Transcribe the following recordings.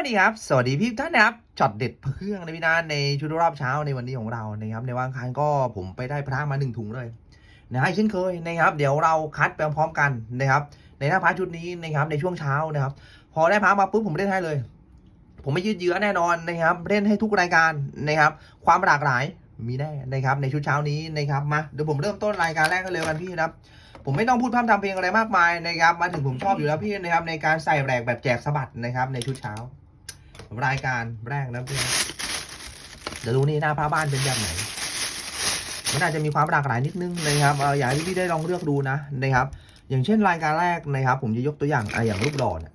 วัสดีครับ สวัสดีพี่ท่านนะครับช็อตเด็ดเครื่องในพี่นาในชุดรอบเช้าในวันนี้ของเรานะครับในวันคารก็ผมไปได้พระมาหนึ่งถุงเลยนะให้เช่นเคยนะครับ เดี๋ยวเราคัดไปพร้อมกันนะครับ ในหน้าพระชุดนี้นะครับในช่วงเช้านะครับ พอได้พระมาปุ๊บผมเล่นให้เลย ผมไม่ยืดเยื้อแน่นอนนะครับ เล่นให้ทุกรายการนะครับ ความหลากหลายมีแน่นะครับ ในชุดเช้านี้นะครับมาเดี๋ยวผมเริ่มต้นรายการแรกกันเลยกันพี่นะครับผมไม่ต้องพูดพร่ำทำเพลงอะไรมากมายนะครับ มาถึงผมชอบอยู่แล้วพี่นะครับ ในการใส่แหลกแบบแจกสะบัดนะครับ ในชุดเช้า รายการแรกนะพี่เดี๋ยวดูนี่หน้าผ้าบ้านเป็นแบบไหน มันอาจจะมีความหลากหลายนิดนึงนะครับเอออยากให้พี่ได้ลองเลือกดูนะนะครับ อย่างเช่นรายการแรกนะครับ ผมจะยกตัวอย่างอะอย่างรูปหล่อเนี่ย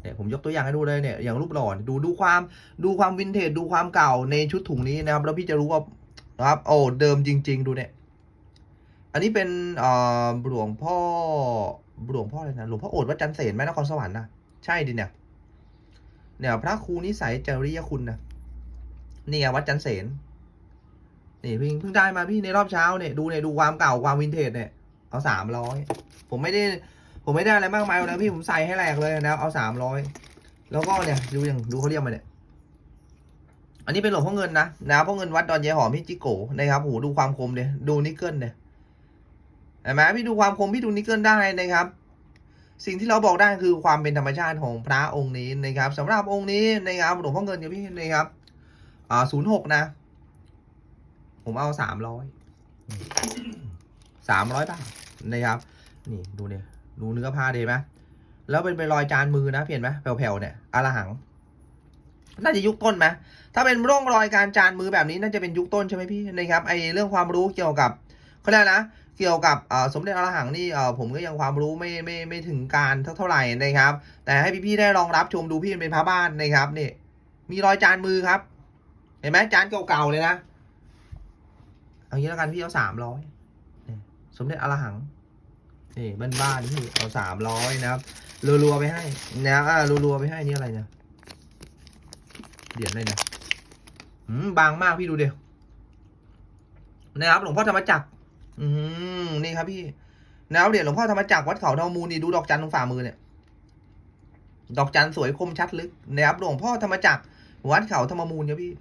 เนี่ยผมยกตัวอย่างให้ดูเลยเนี่ยอย่างรูปหล่อดูดูความดูความวินเทจดูความเก่าในชุดถุงนี้นะครับ แล้วพี่จะรู้ว่านะครับโอ้เดิมจริง ๆ ดูเนี่ย อันนี้เป็นเอ่อหลวงพ่อหลวงพ่ออะไรนะหลวงพ่อโอดวัดจันเสนไหมนครสวรรค์นะใช่ดิเนี่ย เนี่ยพระครูนิสัยจริยคุณนะนี่ไงวัดจันเสนนี่พิ่งเพิ่งได้มาพี่ในรอบเช้าเนี่ยดูเนี่ยดูความเก่าความวินเทจเนี่ยเอาสามร้อยผมไม่ได้ ผมไม่ได้อะไรมากมายนะพี่ผมใส่ให้แหลกเลยนะเอาสามร้อยแล้วก็เนี่ยดูอย่างดูเขาเรียกมาเนี่ยอันนี้เป็นหลวงพ่อเงินนะนะพ่อเงินวัดดอนเยหอมพี่จิโก้นะครับโหดูความคมเนี่ยดูนิกเกิลเนี่ยเห็นไหมพี่ดูความคมพี่ดูนิกเกิลได้นะครับ สิ่งที่เราบอกได้คือความเป็นธรรมชาติของพระองค์นี้นะครับสำหรับองค์นี้นะครับหลวงพ่อเงินกับพี่นะครับอ่าศูนย์หกนะ ผมเอาสามร้อยสามร้อยบาทนะครับ นี่ดูเนี่ยดูเนื้อผ้าดีไหมแล้วเป็นเป็นรอยจานมือนะเห็นไหมแผ่วๆเนี่ยอลหัง น่าจะยุคต้นไหมถ้าเป็นร่องรอยการจานมือแบบนี้น่าจะเป็นยุคต้นใช่ไหมพี่นะครับไอเรื่องความรู้เกี่ยวกับเขาเรียกนะ เกี่ยวกับสมเด็จอรหังนี่ผมก็ยังความรู้ไม่ไม่ไม่ถึงการเท่าเท่าไหร่นะครับ แต่ให้พี่ๆได้ลองรับชมดูพี่เป็นพระบ้านนะครับนี่มีรอยจานมือครับ เห็นไหมจานเก่าๆเลยนะเอางี้แล้วกันพี่เอาสามร้อยสมเด็จอรหังนี่บ้านๆพี่เอาสามร้อยนะครับรัวๆไปให้นะอ่ารัวๆไปให้นี่อะไรเนี่ยเหรียญอะไรเนี่ยบางมากพี่ดูเดียวนะครับหลวงพ่อธรรมจักร อืมนี่ครับพี่แล้วเหรียญหลวงพ่อธรรมจักรวัดเขาทองมูลนี่ดูดอกจันตรงฝ่ามือเนี่ย ดอกจันสวยคมชัดลึกนะครับหลวงพ่อธรรมจักรวัดเขาธรรมมูลครับพี่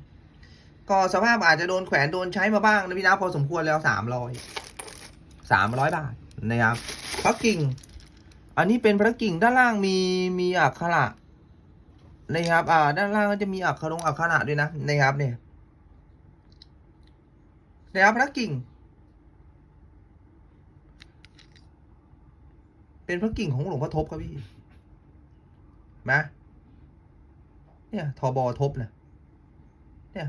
ก็สภาพอาจจะโดนแขวนโดนใช้มาบ้างนะพี่นะพอสมควรแล้วสามร้อยสามร้อยบาทนะครับพระกิ่ง อันนี้เป็นพระกิ่งด้านล่างมีมีอักขระนะครับ อ่า ด้านล่างก็จะมีอักขรงอักขระด้วยนะนะครับเนี่ยนะครับพระกิ่ง เป็นพระกิ่งของหลวงพ่อทบครับพี่นะเนี่ยทอบอทบนะเนี่ย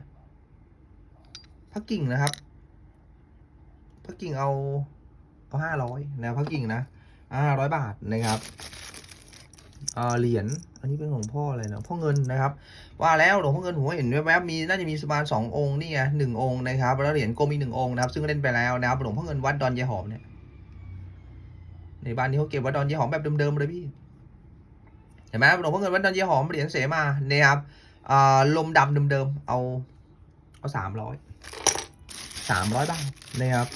พระกิ่งนะครับพระกิ่งเอาเอาห้าร้อยนะพระกิ่งนะห้าร้อยบาทนะครับเออเหรียญอันนี้เป็นหลวงพ่ออะไรนะพ่อเงินนะครับ ว่าแล้วหลวงพ่อเงินผมเห็นแวบๆมีน่าจะมีสมานสององค์นี่ไงหนึ่งองค์นะครับแล้วเหรียญโกมีหนึ่งองค์นะครับ ซึ่งเล่นไปแล้วนะครับหลวงพ่อเงินวัดดอนยายหอมเนี่ย ในบ้านนี้เขาเก็บวัดดอนเยหอมแบบเดิมๆเลยพี่เห็นไหมหลวงพ่อเงินวัดดอนเยหอมเหรียญเสมาเนี่ยครับลมดำเดิมๆเอาเอาสามร้อยสามร้อยบาทนะครับ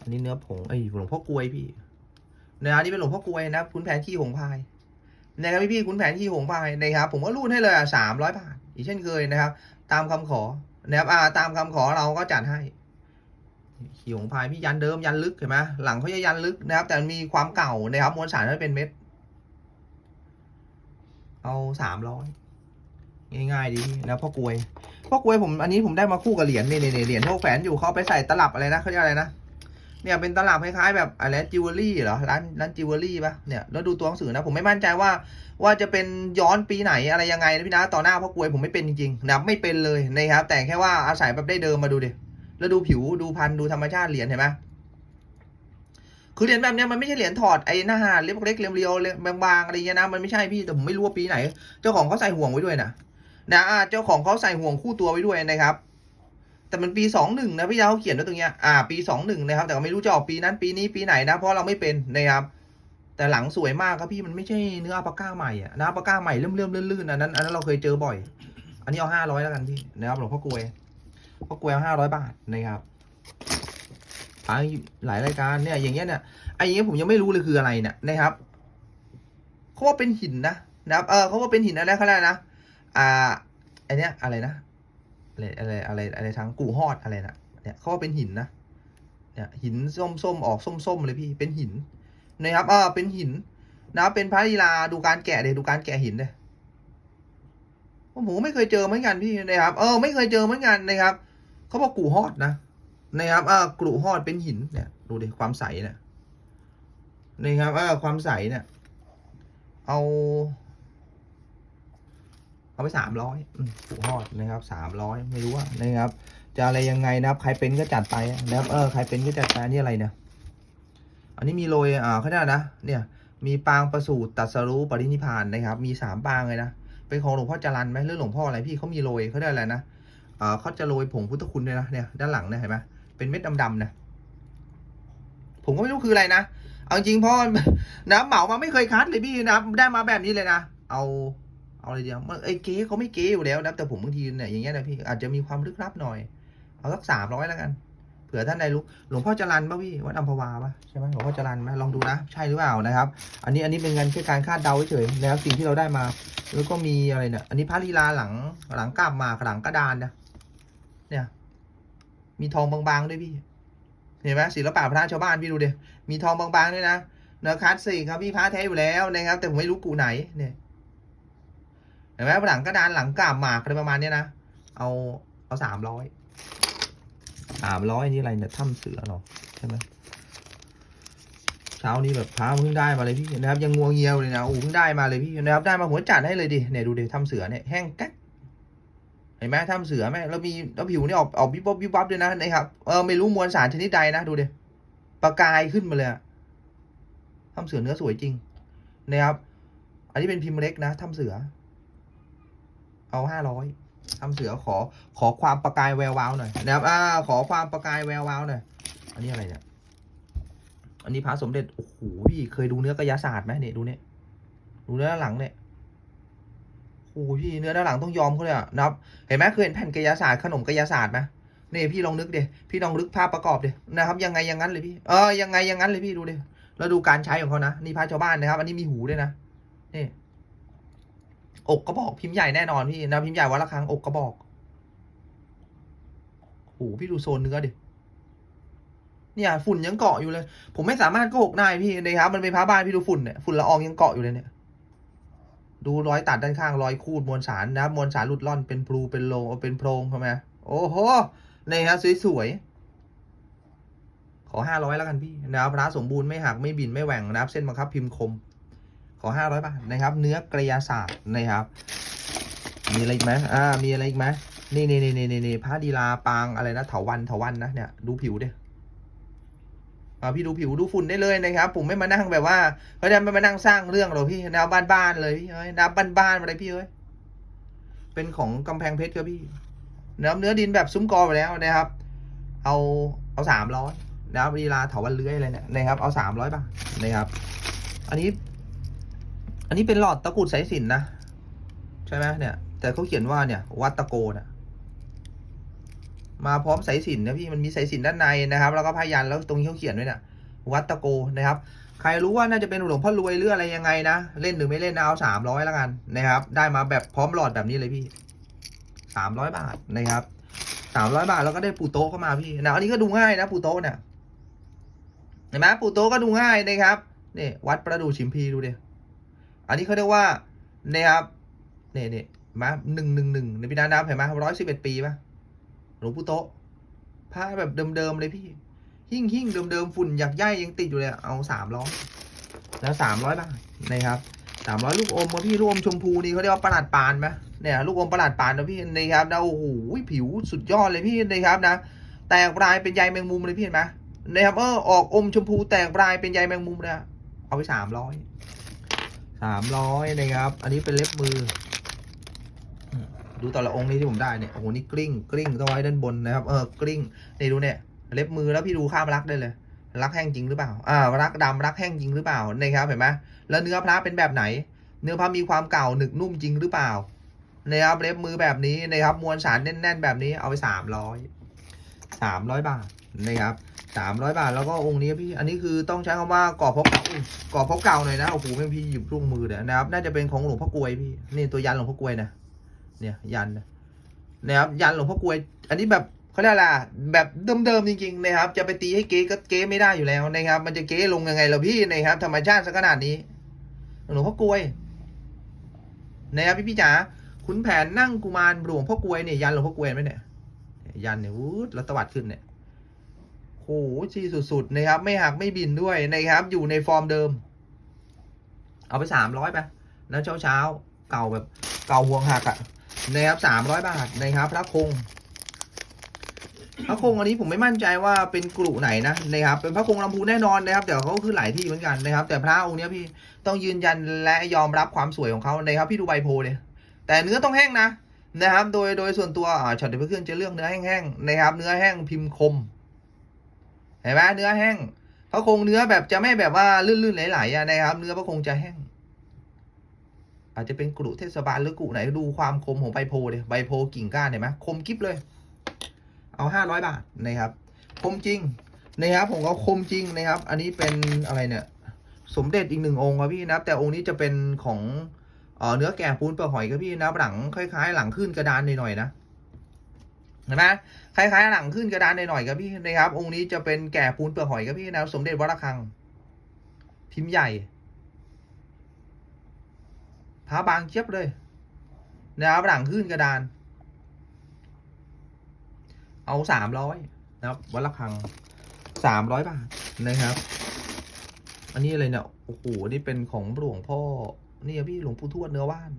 อันนี้เนื้อผงไอ้หลวงพ่อกลวยพี่นะครับนี่เป็นหลวงพ่อกลวยนะคุณแผนที่หงพายนะครับพี่พี่คุณแผนที่หงพายนะครับ ผมก็รูดให้เลยสามร้อยบาทอีกเช่นเคยนะครับ ตามคำขอนะครับอ่าตามคำขอเราก็จัดให้ ขี่ของพายพี่ยันเดิมยันลึกเห็นไหมหลังเขาจะยันลึกนะครับ แต่มีความเก่านะครับมวลสารนั้นเป็นเม็ด เอาสามร้อยง่ายๆดีนะพ่อกลวยพ่อกลวยผมอันนี้ผมได้มาคู่กับเหรียญนี่นี่เหรียญที่แขวนอยู่เขาเอาไปใส่ตลับอะไรนะเขาเรียกอะไรนะเนี่ยเป็นตลับคล้ายๆแบบอะไรจิวเวลรี่เหรอร้านร้านจิวเวลรี่ปะเนี่ยแล้วดูตัวหนังสือนะผมไม่มั่นใจว่า ว่าจะเป็นย้อนปีไหนอะไรยังไงนะพี่นะต่อหน้าพ่อกลวยผมไม่เป็นจริงๆนะไม่เป็นเลยนะครับแต่แค่ว่าอาศัยแบบได้เดิมมาดูดิ แล้วดูผิวดูพันธุ์ดูธรรมชาติเหรียญเห็นไหมคือเหรียญแบบเนี้ยมันไม่ใช่เหรียญถอดไอ้หน้าเล็กเล็กเรียวๆบางๆอะไรเงี้ยนะมันไม่ใช่พี่แต่ผมไม่รู้ว่าปีไหน เจ้าของเขาใส่ห่วงไว้ด้วยนะนะเจ้าของเขาใส่ห่วงคู่ตัวไว้ด้วยนะครับ แต่มันปีสองหนึ่งนะพี่ยาเขาเขียนไว้ตรงเนี้ยอ่าปีสองหนึ่งนะครับ แต่ก็ไม่รู้จะออกปีนั้นปีนี้ปีไหนนะเพราะเราไม่เป็นนะครับแต่หลังสวยมากครับพี่มันไม่ใช่เนื้ออัปาก้าใหม่อะนะอัปาก้าใหม่เลื่อมลื่นๆอันนั้นอันนั้นเราเคยเจอบ่อย อันนี้เอาห้าร้อยแล้วกันพี่นะครับหลวงพ่อกลวย ก็กวห้าร้อยบาทนะครับหลายหลายรายการเนี่ยอย่างเงี้ยเนี่ยไอ้อย่างเงี้ยผมยังไม่รู้เลยคืออะไรเนี่ยนะครับเขาว่าเป็นหินนะนะครับเออเขาว่าเป็นหินอะไรเขาเรียกนะอ่าไอเนี้ยอะไรนะอะไรอะไรอะไรอะไรทางกู่ฮอดอะไรนะเนี่ยเขาว่าเป็นหินนะเนี่ยหินส้มส้มๆออกส้มส้มๆเลยพี่เป็นหินนะครับเออเป็นหินนะครับเป็นพระลีลาดูการแกะเลยดูการแกะหินเลยผมไม่เคยเจอเหมือนกันพี่นะครับ เออไม่เคยเจอเหมือนกันนะครับ เขาบอกกู่ฮอดนะนะครับเออกู่ฮอดเป็นหินเนี่ยดูดิความใสเนี่ยนะครับเออความใสเนี่ยเอา เอาไปสามร้อยผูหอดนะครับสามร้อยไม่รู้ว่านะครับ จะอะไรยังไงนะครับ ใครเป็นก็จัดไปนะครับเออใครเป็นก็จัดไปนี่อะไรเนี่ยอันนี้มีโรยอ่าเขาเรียนะเนี่ย มีปางประสูติตัสรู้ปรินิพานนะครับ มีสามปางเลยนะเป็นของหลวงพ่อจรันไหมหรือหลวงพ่ออะไรพี่เขามีโรยเขาเรียกอะไรนะ เขาจะโรยผงพุทธคุณด้วยนะเนี่ยด้านหลังเนี่ยเห็นไหมเป็นเม็ดดำๆนะผมก็ไม่รู้คืออะไรนะเอาจริงๆพ่อน้ำเหมามาไม่เคยคัดเลยพี่นะได้มาแบบนี้เลยนะเอาเอาอะไรเดียวมันไอ้เก๊เขาไม่เก๊อยู่แล้วนะแต่ผมบางทีเนี่ยอย่างเงี้ยนะพี่อาจจะมีความลึกลับหน่อย เอาสักสามร้อยแล้วกันเผื่อท่านใดรู้หลวงพ่อจรันป่ะพี่วัดอัมพวาป่ะใช่ไหมหลวงพ่อจรันไหมลองดูนะใช่หรือเปล่านะครับ อันนี้อันนี้เป็นการแค่การคาดเดาเฉยๆนะครับสิ่งที่เราได้มา แล้วก็มีอะไรเนี่ยอันนี้พระลีลาหลังหลังกาบมาหลังกระดานนะ มีทองบางๆด้วยพี่เห็นไหมศิลปะพระชาวบ้านพี่ดูเดิมีทองบางๆด้วยนะเนื้อคัสสิครับพี่พระแท้อยู่แล้วนะครับ แต่ผมไม่รู้กูไหนเนี่ยเห็นไหมหลังกระดานหลังกาบหมากอะไรประมาณเนี้ยนะเอาเอาสามร้อยสามร้อยนี่อะไรเนี่ยถ้ำเสือเหรอใช่ไหมเช้านี้แบบพาเพิ่งได้มาเลยพี่นะครับยังงัวเงียวเลยนะโอ้เพิ่งได้มาเลยพี่นะครับได้มาหัวจัดให้เลยดิเนี่ยดูเดิถ้ำเสือเนี่ยแห้งแก๊ก ห็นไหมถ้ำเสือไหมแล้วมีแล้วผิวนี่ออกออกวิบวับวิบวับด้วยนะนะครับเออไม่รู้มวลสารชนิดใดนะดูดิประกายขึ้นมาเลยถ้ำเสือเนื้อสวยจริงนะครับ อันนี้เป็นพิมพ์เล็กนะถ้ำเสือ เอาห้าร้อยทำเสือขอขอความประกายแวววาวหน่อยนะครับอ่าขอความประกายแวววาวหน่อยอันนี้อะไรเนี่ยอันนี้พระสมเด็จโอ้โหพี่เคยดูเนื้อกระยาศาสตร์ไหมเนี่ยดูเนี่ยดูเนื้อหลังเนี่ย โอ้โหพี่เนื้อด้านหลังต้องยอมเขาเลยอะนะครับ เห็นไหมเคยเห็นแผ่นกระยศาสตร์ขนมกระยศาสตร์ไหมนี่พี่ลองนึกดิพี่ลองนึกภาพประกอบดินะครับ ยังไงยังงั้นเลยพี่เออยังไงยังงั้นเลยพี่ดูเดิแล้วดูการใช้ของเขานะนี่พระชาวบ้านนะครับ อันนี้มีหูด้วยนะนี่อกกระบอกพิมพ์ใหญ่แน่นอนพี่นะพิมพ์ใหญ่วันละครั้งอกกระบอกโอ้โหพี่ดูโซนเนื้อดิเนี่ยฝุ่นยังเกาะอยู่เลย ผมไม่สามารถโกหกได้พี่นะครับมันเป็นผ้าบ้านพี่ดูฝุ่นเนี่ยฝุ่นละอองยังเกาะอยู่เลยเนี่ย ดูรอยตัดด้านข้างรอยคูดมวลสารนะมวลสารหลุดล่อนเป็นพลูเป็นโลเป็นโพรงใช่ไหมโอ้โหนี่ฮะสวยๆขอห้าร้อยแล้วกันพี่นะครับพระสมบูรณ์ไม่หักไม่บินไม่แหว่งนะครับ เส้นบังคับพิมพ์คม ขอห้าร้อยบาทนะครับ เนื้อกระยาศาสตร์นะครับ มีอะไรอีกไหมอ่ามีอะไรอีกไหมนี่นี่นี่นี่นี่พระดีลาปางอะไรนะเถาวันเถาวันนะเนี่ยดูผิวดิ พี่ดูผิวดูฝุ่นได้เลยนะครับ ผมไม่มานั่งแบบว่าเขาจะไม่มานั่งสร้างเรื่องหรอกพี่แนวบ้านๆเลยพี่เอ้ยแนวบ้านๆอะไรพี่เอ้ยเป็นของกำแพงเพชรครับพี่เนื้อเนื้อดินแบบซุ้มกอไปแล้วนะครับ เอาเอาสามร้อยนะครับดีลาเถาวันเลื้อยอะไรเนี่ยนะครับ เอาสามร้อยบาทนะครับ อันนี้ อันนี้เป็นหลอดตะกุดสายสินนะ ใช่ไหมเนี่ย แต่เขาเขียนว่าเนี่ย วัดตะโกนะ มาพร้อมสายสิญจนนะพี่มันมีสายสิญจนด้านในนะครับ แล้วก็พยันแล้วตรงนี้เขาเขียนไว้เนี่ยวัตโกนะครับ ใครรู้ว่าน่าจะเป็นหลวงพ่อรวยหรืออะไรยังไงนะ เล่นหรือไม่เล่นนะเอาสามร้อยแล้วกันนะครับ ได้มาแบบพร้อมหลอดแบบนี้เลยพี่สามร้อยบาทนะครับสามร้อยบาทแล้วก็ได้ปูโต๊ะเข้ามาพี่นะอันนี้ก็ดูง่ายนะปูโต๊ะเนี่ยเห็นไหมปูโต๊ะก็ดูง่ายนะครับนี่วัดประดูชิมพีดูเดิอันนี้เขาเรียกว่าเนี่ยครับเนี่ยเนี่ยมาหนึ่งหนึ่งหนึ่งในพินานับเห็นไหมร้อยสิบเอ็ดปีป่ะ หลวงปู่โตะผ้าแบบเดิมๆเลยพี่ หิ่งหิ่งเดิมๆฝุ่นหยักย่ายยังติดอยู่เลย เอาสามร้อยแล้วสามร้อยบาทนะครับสามร้อยลูกอมมาพี่ลูกอมชมพูนี่เขาเรียกว่าประหลาดปานไหมเนี่ยลูกอมประหลาดปานนะพี่นะครับนะโอ้โหผิวสุดยอดเลยพี่นะครับนะ แตกปลายเป็นใยแมงมุมเลยพี่เห็นไหมนะครับเออออกอมชมพูแตกปลายเป็นใยแมงมุมเลยอะเอาไปสามร้อยสามร้อยนะครับ อันนี้เป็นเล็บมือ ดูแต่ละองค์นี้ที่ผมได้เนี่ยโอ้โหนี่กลิ้งกลิ้งต้องไว้ด้านบนนะครับเออกลิ้งนี่ดูเนี่ยเล็บมือแล้วพี่ดูข้ามรักได้เลย รักแห้งจริงหรือเปล่าอ่ารักดำรักแห้งจริงหรือเปล่านะครับเห็นไหมแล้วเนื้อพระเป็นแบบไหน เนื้อพระมีความเก่าหนึกนุ่มจริงหรือเปล่านะครับเล็บมือแบบนี้นะครับมวลสารแน่น ๆ แบบนี้เอาไปสามร้อยสามร้อยบาทนะครับสามร้อยบาทแล้วก็องค์นี้พี่อันนี้คือต้องใช้คำว่ากรอบพกเก่ากรอบพกเก่าหน่อยนะโอ้โหแม่งพี่หยิบลูกมือเดี๋ยนะครับน่าจะเป็นของหลวงพ่อกลวยพี่นี่ตัวยันหลวงพ่อกลวยนะ เนี่ยยันนะนะครับยันหลวงพ่อกลวย อันนี้แบบเขาเรียกอะไรอะแบบเดิมๆจริงๆนะครับ จะไปตีให้เก๊ก็เก๊ไม่ได้อยู่แล้วนะครับ มันจะเก๊ลงยังไงล่ะพี่นะครับ ธรรมชาติสักขนาดนี้หลวงพ่อกลวยนะครับพี่พี่จ๋าขุนแผนนั่งกุมารหลวงพ่อกลวยเนี่ยยันหลวงพ่อกลวยไหมเนี่ยยันเนี่ยวูดแล้วตวัดขึ้นเนี่ยโอ้โหชี้สุดๆนะครับ ไม่หักไม่บินด้วยนะครับ อยู่ในฟอร์มเดิม เอาไปสามร้อยไปนะเช้าเช้าๆเก่าแบบเก่าห่วงหักอะ นะครับสามร้อยบาทนะครับพระคงพระคงอันนี้ผมไม่มั่นใจว่าเป็นกลุ่ไหนนะนะครับ เป็นพระคงลำพูแน่นอนนะครับแต่เขาคือหลายที่เหมือนกันนะครับ แต่พระองค์เนี้ยพี่ต้องยืนยันและยอมรับความสวยของเขานะครับพี่ดูใบโพลเลยแต่เนื้อต้องแห้งนะนะครับ โดยโดยส่วนตัวอ่าช็อตเดเพื่อนจะเลือกเนื้อแห้งๆนะครับ เนื้อแห้งพิมพ์คมเห็นไหมเนื้อแห้งพระคงเนื้อแบบจะไม่แบบว่าลื่นๆไหลๆอะนะครับ เนื้อพระคงจะแห้ง อาจจะเป็นกลุ่เทศบาลหรือกลุ่ไหนดูความคมของใบโพเลยใบโพกิ่งก้านเห็นไหมคมกิ๊บเลย เอาห้าร้อยบาทนะครับ คมจริงนะครับผมก็คมจริงนะครับ อันนี้เป็นอะไรเนี่ยสมเด็จอีกหนึ่งองค์ครับพี่นะแต่องค์นี้จะเป็นของเอเนื้อแก่ปูนเปลือกหอยครับพี่นะหลังคล้าย ๆ หลังขึ้นกระดานหน่อยๆนะเห็นไหมคล้ายๆ หลังขึ้นกระดานหน่อยๆครับพี่นะครับ องค์นี้จะเป็นแก่ปูนเปลือกหอยครับพี่นะสมเด็จวัดระฆัง พิมพ์ใหญ่ พระบางเจี๊ยบเลยนะครับหลังขึ้นกระดาน เอาสามร้อยนะครับวัดละคังสามร้อยบาทนะครับ อันนี้อะไรเนี่ยโอ้โหนี่เป็นของหลวงพ่อนี่พี่หลวงปู่ทวดเนื้อว่าน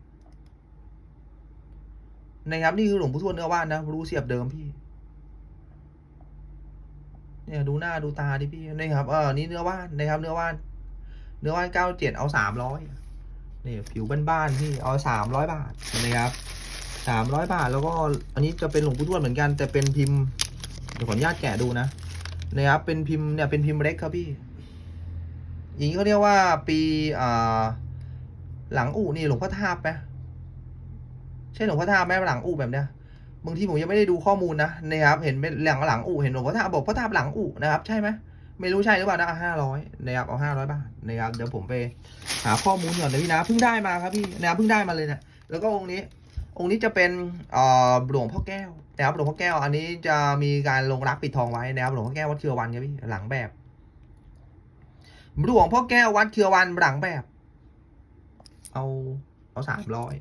นะครับนี่คือหลวงปู่ทวดเนื้อว่านนะรูเสียบเดิมพี่ เนี่ยดูหน้าดูตาดิพี่นะครับเออนี่เนื้อว่านนะครับ เนื้อว่าน เนื้อว่านเก้าเจ็ดเอาสามร้อย นี่ผิวบ้านๆพี่เอาสามร้อยบาทนะครับสามร้อยบาทแล้วก็อันนี้จะเป็นหลวงปู่ทวดเหมือนกัน แต่เป็นพิมพ์เดี๋ยวขออนุญาตแกะดูนะนะครับเป็นพิมพ์เนี่ยเป็นพิมพ์เล็กครับพี่อย่างนี้เขาเรียกว่าปีอ่าหลังอู่นี่หลวงพ่อทาบไหมใช่หลวงพ่อทาบไหมหลังอู่แบบเนี้ยบางทีผมยังไม่ได้ดูข้อมูลนะนะครับเห็นเป็นหลังหลังอู่เห็นหลวงพ่อทาบบอกพ่อทาบหลังอู่นะครับใช่ไหม ไม่รู้ใช่หรือเปล่านะห้าร้อยนะครับเอาห้าร้อยบาทนะครับเดี๋ยวผมไปหาข้อมูลก่อนนะพี่นะเพิ่งได้มาครับพี่นะครับเพิ่งได้มาเลยเนะแล้วก็องค์นี้ องค์นี้จะเป็นอ่อหลวงพ่อแก้วนะครับหลวงพ่อแก้ว อันนี้จะมีการลงรักปิดทองไว้นะครับหลวงพ่อแก้ววัดเชือวันครับพี่หลังแบบหลวงพ่อแก้ววัดเชือวันหลังแบบ เอาเอาสามร้อย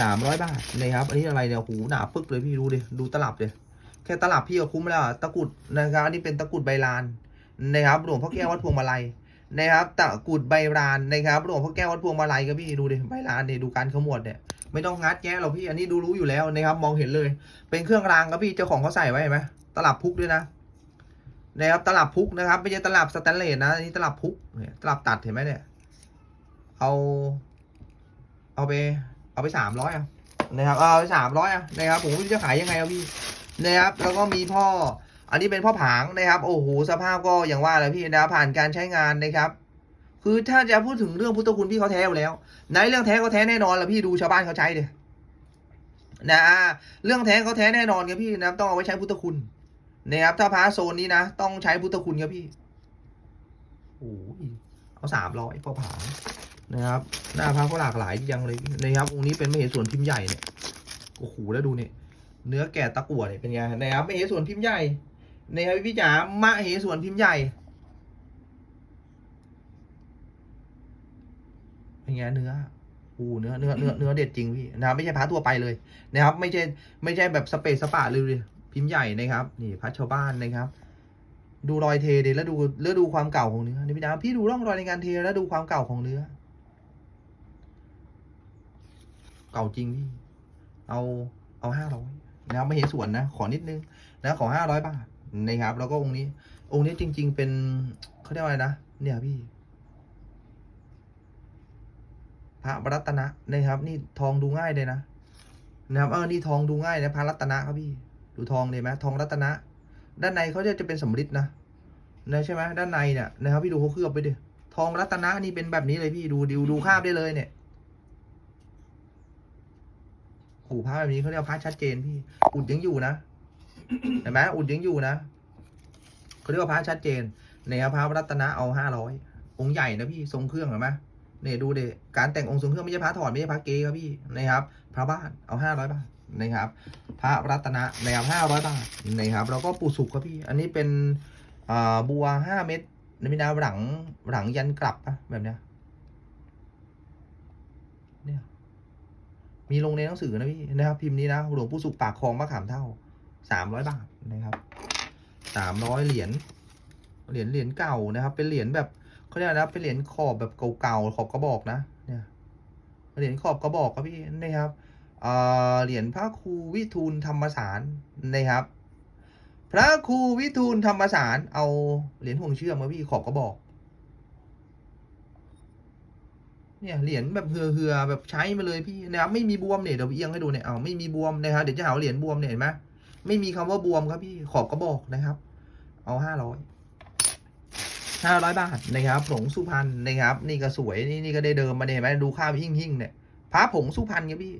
สามร้อยบาทนะครับ อันนี้อะไรเนี่ยหูหนาปึกเลยพี่ดูดิดูตลับเลย ค่ตลับพี่ก็คุ้มแล้วอะตะกุดนะครับอันนี้เป็นตะกุดใบลานนะครับหลวงพ่อแก้ววัดพวงมาลัยนะครับตะกุดใบลานนะครับหลวงพ่อแก้ววัดพวงมาลัยครับพี่ดูดิใบลานเนี่ยดูการขมวดเนี่ยไม่ต้องงัดแงะหรอกพี่อันนี้ดูรู้อยู่แล้วนะครับ มองเห็นเลย เป็นเครื่องรางครับพี่เจ้าของเขาใส่ไว้เห็นไหมตลับพุกด้วยนะนะครับตลับพุกนะครับไม่ใช่ตลับสแตนเลสนะอันนี้ตลับพุกเนี่ยตลับตัดเห็นไหมเนี่ยเอาเอาไปเอาไปสามร้อยอะนะครับเอาไปสามร้อยอะนะครับผมไม่รู้จะขายยังไงครับพี่ นะครับ แล้วก็มีพ่อ อันนี้เป็นพ่อผางนะครับ โอ้โห สภาพก็อย่างว่าแหละพี่นะครับผ่านการใช้งานนะครับ คือถ้าจะพูดถึงเรื่องพุทธคุณพี่เขาแท้อยู่แล้ว ในเรื่องแท้เขาแท้แน่นอนและพี่ดูชาวบ้านเขาใช้เลยนะเรื่องแท้เขาแท้แน่นอนครับพี่นะต้องเอาไว้ใช้พุทธคุณนะครับ ถ้าพระโซนนี้นะ ต้องใช้พุทธคุณครับพี่โอ้ยเอาสามร้อยพ่อผางนะครับ หน้าพระก็หลากหลายยังเลยนะครับองค์นี้เป็นมเหสวนพิมพ์ใหญ่เนี่ยโอ้โหแล้วดูเนี่ย เนื้อแก่ตะกั่วเนี่ยเป็นไงนะครับมเหส่วนพิมพ์ใหญ่นะครับพี่จ๋ามเหส่วนพิมพ์ใหญ่เป็นไงเนื้ออูเนื้อเนื้อเนื้อเนื้อเด็ดจริงพี่นะครับไม่ใช่พระทั่วไปเลยนะครับ ไม่ใช่ไม่ใช่แบบสเปซสปะเลยเลยพิมพ์ใหญ่นะครับ นี่พระชาวบ้านนะครับ ดูรอยเทเดแล้วดูแล้วดูความเก่าของเนื้อนี่พี่นะพี่ดูร่องรอยในการเทแล้วดูความเก่าของเนื้อ เก่าจริงพี่เอาเอาห้าร้อย นะครับไม่เห็นส่วนนะ ขอนิดนึงนะขอห้าร้อยบาทนะครับ แล้วก็องค์นี้ องค์นี้จริง ๆ เป็นเขาเรียกว่าอะไรนะเนี่ยพี่พระรัตนะนะครับ นี่ทองดูง่ายเลยนะนะครับเออนี่ทองดูง่ายนะพระรัตนะครับพี่ ดูทองเลยไหมทองรัตนะ ด้านในเขาจะจะเป็นสำริดนะนะใช่ไหมด้านในเนี่ยนะครับพี่ดูเขาเคลือบไปดิทองรัตนะนี่เป็นแบบนี้เลยพี่ดูดูดูคาบได้เลยเนี่ยโอ้โหพระแบบนี้เขาเรียกพระชัดเจนพี่ อุดยังอยู่นะเห็นไหมอุดยังอยู่นะเขาเรียกว่าพระชัดเจนนะครับพระรัตนะเอาห้าร้อยองค์ใหญ่นะพี่ทรงเครื่องเห็นไหมเนี่ยดูเดการแต่งองค์ทรงเครื่องไม่ใช่พระถอดไม่ใช่พระเกครับพี่นะครับ พระบ้านเอาห้าร้อยบาทนะครับ พระรัตนะนะครับห้าร้อยบาทนะครับแล้วก็ปูสุขครับพี่ อันนี้เป็นบัวห้าเม็ดในมินาหลังหลังยันกลับปะแบบเนี้ยเนี่ย มีลงในหนังสือนะพี่นะครับ พิมพ์นี้นะหลวงปู่สุขปากคลองมะขามเท่าสามร้อยบาทนะครับสามร้อยเหรียญเหรียญเหรียญเก่านะครับ เป็นเหรียญแบบเขาเรียกนะเป็นเหรียญขอบแบบเก่าๆขอบกระบอกนะเนี่ยเหรียญขอบกระบอกครับพี่นะครับเหรียญพระครูวิทูลธรรมสารนะครับ พระครูวิทูลธรรมสารเอาเหรียญห่วงเชื่อมมาพี่ขอบกระบอก เนี่ยเหรียญแบบเหือเหือๆแบบใช้มาเลยพี่นะครับไม่มีบวมเนี่ยเดี๋ยวเอียงให้ดูเนี่ยเอาไม่มีบวมนะครับเดี๋ยวจะหาเหรียญบวมเนี่ยเห็นไหมไม่มีคำว่าบวมครับพี่ขอบกระบอกนะครับ เอาห้าร้อยห้าร้อยบาทนะครับผงสุพรรณนะครับ นี่ก็สวยนี่นี่ก็ได้เดิมมาเนี่ยเห็นไหมดูข้าวหิ่งหิ่งเนี่ยพระผงสุพรรณครับพี่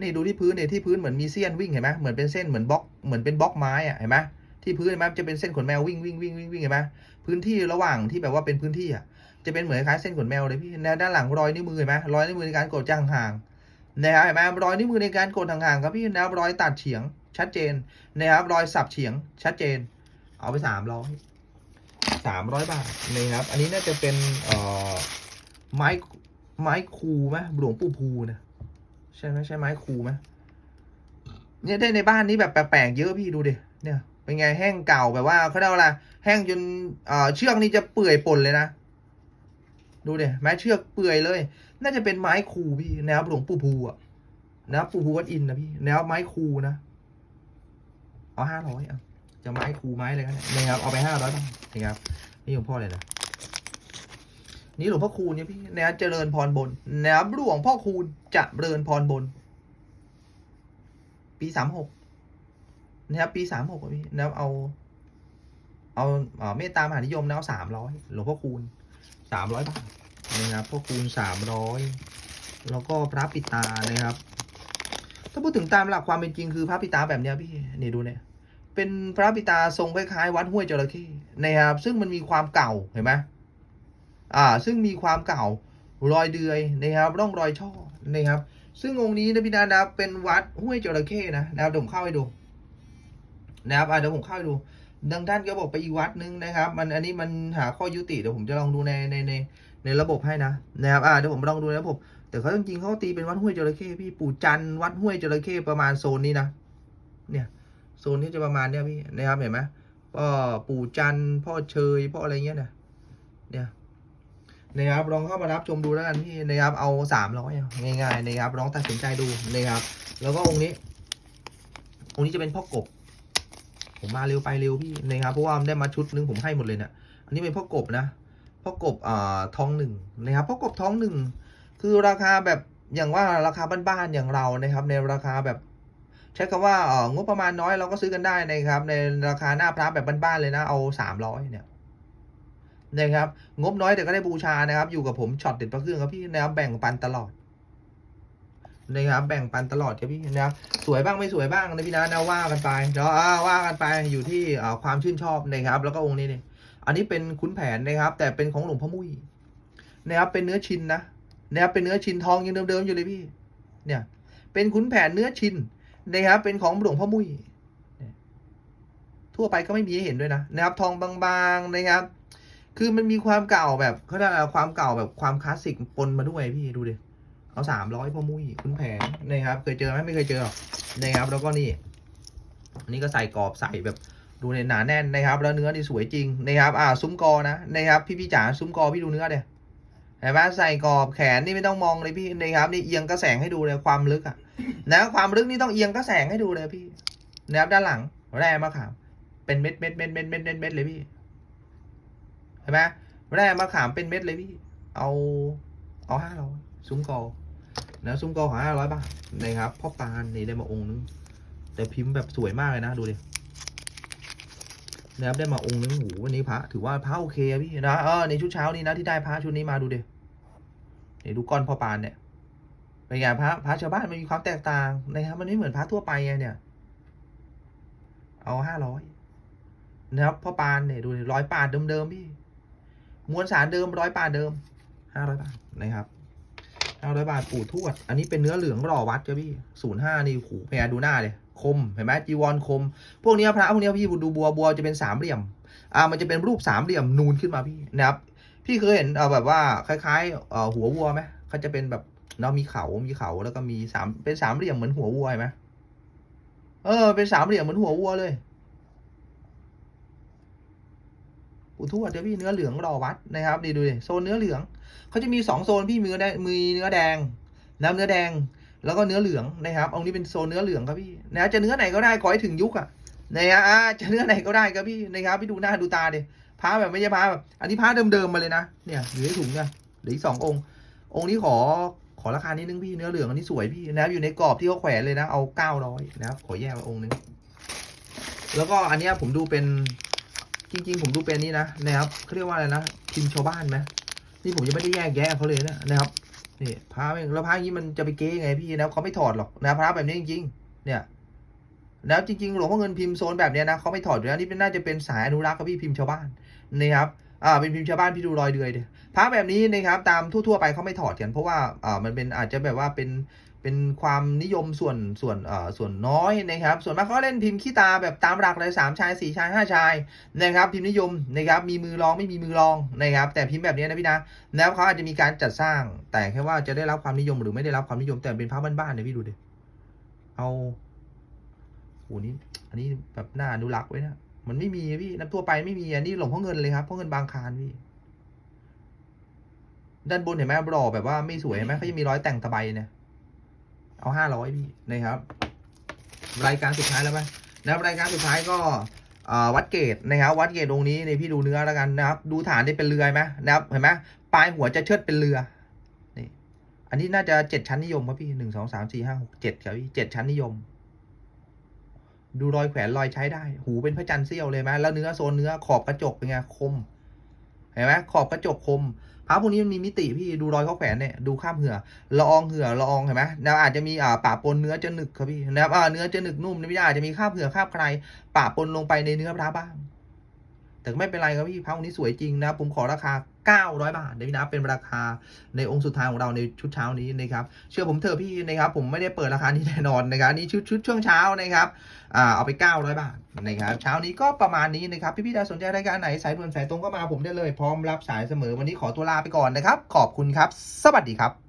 นี่ดูที่พื้นเนี่ยที่พื้นเหมือนมีเส้นวิ่งเห็นไหมเหมือนเป็นเส้นเหมือนบล็อกเหมือนเป็นบล็อกไม้อะเห็นไหมที่พื้นเห็นไหมจะเป็นเส้นขนแมววิ่งวิ่งวิ่งวิ่งวิ่งเห็นไหมพื้นที่ระหว่างที่แบบว่าเป็นพื้นที่อะ จะเป็นเหมือนคล้ายเส้นขนแมวเลยพี่แนวด้านหลังรอยนิ้วมือเห็นไหมรอยนิ้วมือในการกดจ้างห่างๆนะครับเห็นไหมรอยนิ้วมือในการกดห่างๆครับพี่นะครับรอยตัดเฉียง ชัดเจนนะครับรอยสับเฉียง ชัดเจน เอาไปสามร้อยสามร้อยบาทนะครับอันนี้น่าจะเป็นเอ่อไม้ไม้คูไหมหลวงปู่ภูนะใช่ไหมใช่ไม้คูไหมเนี่ยได้ในบ้านนี้แบบแปลกๆเยอะพี่ดูดิเนี่ยเป็นไงแห้งเก่าแบบว่าเขาเรียกว่าอะไรแห้งจนเอ่อเชือกนี่จะเปื่อยป่นเลยนะ ดูดิไม้เชือกเปื่อยเลย น่าจะเป็นไม้คูพี่แนะครับหลวงปู่ภูอะนะปู่ภูวัดอินนะพี่แนะครับไม้คูนะ เอาห้าร้อยอะจะไม้คูไม้อะไรกันเนี่ยนะครับเอาไปห้าร้อยบาทนะครับนี่หลวงพ่อเลยนะนี่หลวงพ่อคูณเนี่ยพี่แนะครับเจริญพรบนแนะครับหลวงพ่อคูณจะเริญพรบน ปีสามหกนะครับปีสามหกพี่นะครับเอา เอาเอ่อเมตตามหานิยมนะเอาสามร้อยหลวงพ่อคูณสามร้อยบาท นะครับพ่อคูณสามร้อยแล้วก็พระปิตานะครับ ถ้าพูดถึงตามหลักความเป็นจริงคือพระปิตาแบบเนี้ยพี่นี่ดูเนี่ยเป็นพระปิตาทรงคล้ายๆวัดห้วยจระเข้นะครับ ซึ่งมันมีความเก่าเห็นไหมอ่า ซึ่งมีความเก่ารอยเดือยนะครับร่องรอยช่อนะครับ ซึ่งองค์นี้นะพี่นานะเป็นวัดห้วยจระเข้นะนะครับเดี๋ยวผมเข้าให้ดูนะครับอะเดี๋ยวผมเข้าให้ดูดังท่านก็บอกไปอีกวัดนึงนะครับ มันอันนี้มันหาข้อยุติเดี๋ยวผมจะลองดูในในใน ในระบบให้นะนะครับอะเดี๋ยวผมลองดูนะบบแต่เขาจริงๆเขาตีเป็นวัดห้วยจระเข้พี่ปู่จันวัดห้วยจระเข้ประมาณโซนนี้นะเนี่ยโซนที่จะประมาณเนี้ยพี่นะครับเห็นไหมพ่อปู่จันพ่อเชยพ่ออะไรเงี้ยนะเนี่ยนะครับลองเข้ามารับชมดูแล้วกันพี่นะครับเอาสามร้อยง่ายๆนะครับลองตัดสินใจดูนะครับ แล้วก็องค์นี้ องค์นี้จะเป็นพ่อกบ ผมมาเร็วไปเร็วพี่นะครับเพราะว่ามันได้มาชุดนึงผมให้หมดเลยเนะี่ยอันนี้เป็นพ่อกบนะ พ่อกบอ่าทองหนึ่งนะครับพ่อกบทองหนึ่งคือราคาแบบอย่างว่าราคาบ้านๆอย่างเรานะครับ ในราคาแบบ ใช้คำว่าเอองบประมาณน้อยเราก็ซื้อกันได้นะครับ ในราคาหน้าพระแบบบ้านๆเลยนะเอาสามร้อยเนี่ยนะครับงบน้อยแต่ก็ได้บูชานะครับ อยู่กับผมช็อตเด็ดพระเครื่องครับพี่นะครับแบ่งปันตลอดนะครับแบ่งปันตลอดครับพี่นะครับสวยบ้างไม่สวยบ้างนะพี่นะนะว่ากันไปเนาะอ่าว่ากันไปอยู่ที่ความชื่นชอบนะครับ แล้วก็องค์นี้เนี่ย อันนี้เป็นขุนแผนนะครับ แต่เป็นของหลวงพ่อมุ้ยนะครับเป็นเนื้อชินนะนะครับเป็นเนื้อชินทองยังเดิมๆอยู่เลยพี่ เนี่ย เป็นขุนแผนเนื้อชินนะครับเป็นของหลวงพ่อมุ้ยทั่วไปก็ไม่มีให้เห็นด้วยนะนะครับ ทองบางๆนะครับ คือมันมีความเก่าแบบเขาเรียกความเก่าแบบความคลาสสิกปนมาด้วยพี่ดูดิเอาสามร้อยพ่อมุ้ยคุณแผนนะครับ เคยเจอไหมไม่เคยเจอหรอกนะครับ แล้วก็นี่อันนี้ก็ใส่กรอบใส่แบบ ดูเนี่ยหนาแน่นนะครับ แล้วเนื้อนี่สวยจริงนะครับ อ่าซุ้มกอนะนะครับพี่พี่จ๋าซุ้มกอพี่ดูเนื้อเดี๋ยเห็นไหมใส่กรอบแขนนี่ไม่ต้องมองเลยพี่นะครับนี่เอียงกระแสงให้ดูเลยความลึกอะนะความลึกนี่ต้องเอียงก็แสงให้ดูเลยพี่นะครับด้านหลังแร่มะขามเป็นเม็ดเม็ดเม็ดเม็ดเม็ดเม็ดเม็ดเลยพี่เห็นไหมแร่มะขามเป็นเม็ดเลยพี่ เอาเอาห้าร้อยซุ้มกอนะซุ้มกอห้าร้อยบาทนะครับพ่อปานนี่ได้มาองค์นึงแต่พิมพ์แบบสวยมากเลยนะดูดิ นะครับได้มาองค์นึงหูวันนี้พระถือว่าพระโอเคพี่นะเออในชุดเช้านี้นะที่ได้พระชุดนี้มาดูเดินี่ดูก้อนพ่อปานเนี่ยเป็นไงพระพระชาวบ้านมันมีความแตกต่างนะครับ มันไม่เหมือนพระทั่วไปไงเนี่ย เอาห้าร้อยนะครับพ่อปานเนี่ยดูร้อยปาดเดิมๆพี่มวลสารเดิมร้อยปาดเดิมห้าร้อยบาทนะครับห้าร้อยบาทปู่ทวด อันนี้เป็นเนื้อเหลืองรอวัดครับพี่ศูนย์ห้านี่หูแพรดูหน้าเลย คมเห็นไหมจีวรคม พวกนี้พระพวกนี้พี่ดูบัวบัวจะเป็นสามเหลี่ยมอ่ามันจะเป็นรูปสามเหลี่ยมนูนขึ้นมาพี่นะครับพี่เคยเห็นเออแบบว่าคล้ายๆเอ่อหัววัวไหมเขาจะเป็นแบบเนาะมีเขา มีเขาแล้วก็มีสามเป็นสามเหลี่ยมเหมือนหัววัวไหมเออ เป็นสามเหลี่ยมเหมือนหัววัวเลยปูทวดเดี๋ยวพี่เนื้อเหลืองรอวัดนะครับนี่ดูดิโซนเนื้อเหลืองเขาจะมีสองโซนพี่มีเนื้อแดงมีเนื้อแดงน้ำเนื้อแดง แล้วก็เนื้อเหลืองนะครับองนี้เป็นโซนเนื้อเหลืองครับพี่นะจะเนื้อไหนก็ได้ขอให้ถึงยุคอะนะฮะอ่าจะเนื้อไหนก็ได้ครับพี่นะครับพี่ดูหน้าดูตาเดิพระแบบไม่ใช่พระแบบอันนี้พระเดิมๆมาเลยนะเนี่ยอยู่ในถุงเนี่ยเหลืออีกสององค์ องค์นี้ขอขอราคานิดนึงพี่เนื้อเหลืองอันนี้สวยพี่นะครับอยู่ในกรอบที่เขาแขวนเลยนะเอาเก้าร้อยนะครับขอแยกไว้องค์นึงแล้วก็อันนี้ผมดูเป็นจริง ๆ ผมดูเป็นนี่นะนะครับเขาเรียกว่าอะไรนะพิมพ์ชาวบ้านไหมนี่ผมยังไม่ได้แยกแยะเขาเลยนะนะครับ นี่พระแม่งแล้วพระอย่างนี้มันจะไปเก๊ยังไงพี่นะเขาไม่ถอดหรอกนะพระแบบนี้จริง ๆ เนี่ยแล้วจริงๆหลวงพ่อเงินพิมพ์โซนแบบเนี้ยนะเขาไม่ถอดอยู่แล้วนี่เป็นน่าจะเป็นสายอนุรักษ์ครับพี่พิมพ์ชาวบ้านนะครับอ่าเป็นพิมพ์ชาวบ้านพี่ดูรอยเดือยเดิพระแบบนี้นะครับตามทั่วๆไปเขาไม่ถอดกันเพราะว่าอ่ามันเป็นอาจจะแบบว่าเป็น เป็นความนิยมส่วนส่วนเอ่อส่วนน้อยนะครับ ส่วนมากเขาเล่นพิมพ์ขี้ตาแบบตามหลักเลยสามชายสี่ชายห้าชายนะครับ พิมพ์นิยมนะครับมีมือรองไม่มีมือรองนะครับ แต่พิมพ์แบบนี้นะพี่นะแล้วเขาอาจจะมีการจัดสร้าง แต่แค่ว่าจะได้รับความนิยมหรือไม่ได้รับความนิยมแต่เป็นพระบ้านๆเนี่ยพี่ดูดิเอาโหนี่อันนี้แบบหน่าอนุรักษ์ไว้นะมันไม่มีพี่น้ำทั่วไปไม่มีอันนี้หลวงพ่อเงินเลยครับพ่อเงินบางคารพี่ด้านบนเห็นไหมบลอแบบว่าไม่สวยเห็นไหมเขายังมีร้อยแต่งตะไบเนี่ย เอาห้าร้อยพี่นะครับ รายการสุดท้ายแล้วไหมนะครับรายการสุดท้ายก็วัดเกตนะครับ วัดเกตตรงนี้ในพี่ดูเนื้อแล้วกันนะครับ ดูฐานได้เป็นเรือไหมนะครับเห็นไหมปลายหัวจะเชิดเป็นเรือนี่อันนี้น่าจะเจ็ดชั้นนิยมครับพี่หนึ่งสองสามสี่ห้าหกเจ็ดครับพี่เจ็ดชั้นนิยม ดูรอยแขวนรอยใช้ได้ หูเป็นพระจันทร์เสี้ยวเลยไหมแล้วเนื้อโซนเนื้อขอบกระจกเป็นไงคมเห็นไหมขอบกระจกคม พระพวกนี้มันมีมิติพี่ดูรอยเขาแขวนเนี่ยดูข้ามเหือละอองเหือละอองเห็นไหมแล้วอาจจะมีอ่าป่าปนเนื้อจะหนึกครับพี่นะครับอ่าเนื้อจะหนึกนุ่มนะพี่อาจจะมีข้ามเหือข้ามใครป่าปนลงไปในเนื้อพระบ้างแต่ไม่เป็นไรครับพี่พระองค์นี้สวยจริงนะผมขอราคา 900 บาทนะพี่นะเป็นราคาในองค์สุดท้ายของเราในชุดเช้านี้นะครับ เชื่อผมเถอะพี่นะครับ ผมไม่ได้เปิดราคานี้แน่นอนนะครับนี่ชุดชุดช่วงเช้านะครับอ่าเอาไป 900 บาทนะครับ เช้านี้ก็ประมาณนี้นะครับ พี่พี่ๆถ้าสนใจรายการไหนสายด่วนสายตรงก็มาผมได้เลย พร้อมรับสายเสมอ วันนี้ขอตัวลาไปก่อนนะครับ ขอบคุณครับ สวัสดีครับ